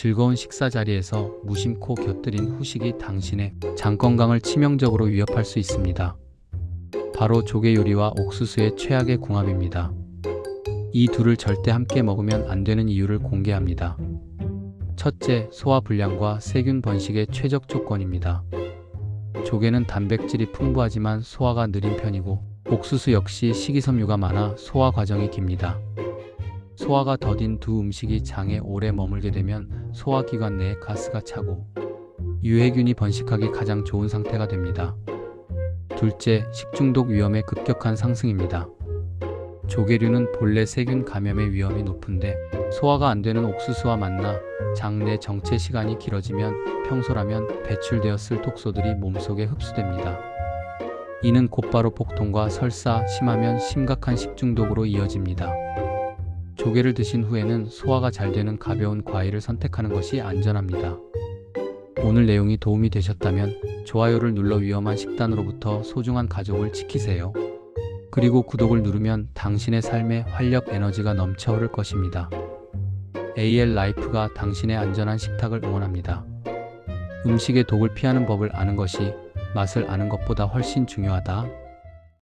즐거운 식사 자리에서 무심코 곁들인 후식이 당신의 장 건강을 치명적으로 위협할 수 있습니다. 바로 조개 요리와 옥수수의 최악의 궁합입니다. 이 둘을 절대 함께 먹으면 안 되는 이유를 공개합니다. 첫째, 소화 불량과 세균 번식의 최적 조건입니다. 조개는 단백질이 풍부하지만 소화가 느린 편이고 옥수수 역시 식이섬유가 많아 소화 과정이 깁니다. 소화가 더딘 두 음식이 장에 오래 머물게 되면 소화기관 내에 가스가 차고 유해균이 번식하기 가장 좋은 상태가 됩니다. 둘째, 식중독 위험의 급격한 상승입니다. 조개류는 본래 세균 감염의 위험이 높은데 소화가 안 되는 옥수수와 만나 장내 정체 시간이 길어지면 평소라면 배출되었을 독소들이 몸속에 흡수됩니다. 이는 곧바로 복통과 설사, 심하면 심각한 식중독으로 이어집니다. 조개를 드신 후에는 소화가 잘 되는 가벼운 과일을 선택하는 것이 안전합니다. 오늘 내용이 도움이 되셨다면 좋아요를 눌러 위험한 식단으로부터 소중한 가족을 지키세요. 그리고 구독을 누르면 당신의 삶에 활력 에너지가 넘쳐 흐를 것입니다. AL 라이프가 당신의 안전한 식탁을 응원합니다. 음식의 독을 피하는 법을 아는 것이 맛을 아는 것보다 훨씬 중요하다.